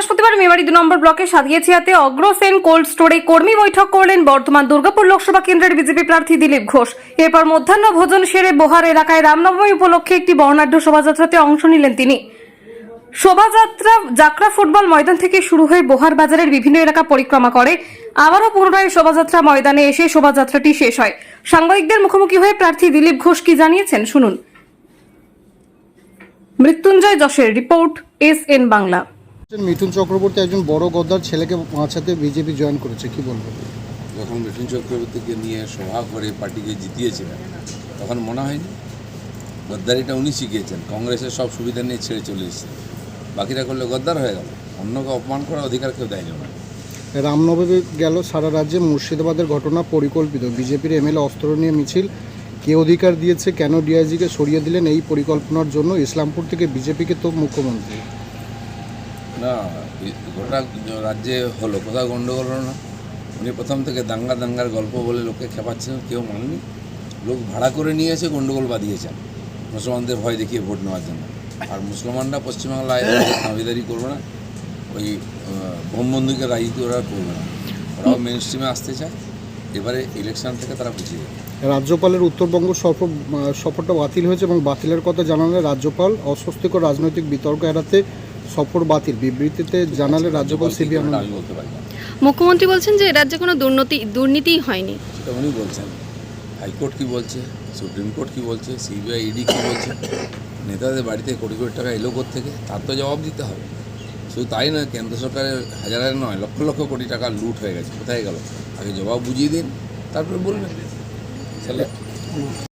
বৃহস্পতিবার মেমারি দু নম্বর ব্লকে সাদিয়েছিয়াতে অগ্রসেন কোল্ড স্টোরে কর্মী বৈঠক করলেন বর্ধমান দুর্গাপুর লোকসভা কেন্দ্রের বিজেপি প্রার্থী দিলীপ ঘোষ। এরপর মধ্যাহ্ন ভোজন সেরে বোহার এলাকায় রামনবমী উপলক্ষে একটি বর্ণাঢ্য শোভাযাত্রাতে অংশ নিলেন তিনি। শোভাযাত্রা, জাকরা ফুটবল ময়দান থেকে শুরু হয়ে বোহার বাজারের বিভিন্ন এলাকা পরিক্রমা করে। আবারও পুনরায় শোভাযাত্রা ময়দানে এসে শোভাযাত্রাটি শেষ হয়। সাংবাদিকদের মুখোমুখি হয়ে প্রার্থী দিলীপ ঘোষ কি জানিয়েছেন শুনুন। Mrityunjay যশের report S N Bangla. Mithun Chakraborty একজন বড় গদ্দার ছেলেকে বাঁচাতে বিজেপি জয়েন করেছে কি বলব যখন মিঠুন চক্রবর্তীকে নিয়ে সভা করে পার্টিকে জিতিয়েছিলেন তখন মনে হয়নি? গদ্দারিটা উনি শিখিয়েছেন কংগ্রেসের সব সুবিধা নিয়ে ছেড়ে চলে এসেছে। বাকিরা করলে গদ্দার হয়ে গেল অন্যকে অপমান করার অধিকার কেউ দেয়নি ওনার। রামনবমী গেল সারা রাজ্যে মুর্শিদাবাদের ঘটনা পরিকল্পিত। বিজেপির এমএলএ অস্ত্র নিয়ে মিছিল কে অধিকার দিয়েছে কেন ডিআইজিকে সরিয়ে দিলেন এই পরিকল্পনার জন্য ইসলামপুর থেকে বিজেপিকে তো মুখ্যমন্ত্রী। না গোটা রাজ্যে হলো, কোথাও গণ্ডগোল হলো না। উনি প্রথম থেকে দাঙ্গা দাঙ্গার গল্প বলে লোককে খেপাচ্ছেন, কেউ মানেনি। লোক ভাড়া করে নিয়ে এসে গণ্ডগোল বাঁধিয়েছেন। মুসলমানদের ভয় দেখিয়ে ভোট নেওয়ার জন্য। আর মুসলমানরা পশ্চিমবাংলায় দাবিদারি করবে না। ওই বোমবন্ধুকে রাজনীতি ওরা করবে না। ওরাও মেন স্ট্রিমে আসতে চায়। এবারে ইলেকশন থেকে তারা বুঝিয়ে রাজ্যপালের উত্তরবঙ্গ সফর সফরটা বাতিল হয়েছে এবং বাতিলের কথা জানালে রাজ্যপাল অস্বস্তিকর রাজনৈতিক বিতর্ক এড়াতে সফর বাতিল। বিবৃতিতে জানালে রাজ্যপাল সিবি রাজ্যপাল আনন্দ। আমি বলতে পারি না। মুখ্যমন্ত্রী বলছেন যে রাজ্যে কোনো দুর্নীতি দুর্নীতিই হয়নি। সেটা উনি বলছেন। হাইকোর্ট কি বলছে? সুপ্রিম কোর্ট কি বলছে? সিবিআই ইডি কি বলছে? নেতাদের বাড়িতে কোটি কোটি টাকা এলো থেকে তার তো জবাব দিতে হবে। শুধু তাই নয় কেন্দ্র সরকারের হাজার হাজার নয় লক্ষ লক্ষ কোটি টাকা লুট হয়ে গেছে। কোথায় গেল? আগে জবাব বুঝিয়ে দিন তারপরে বলবেন। তাহলে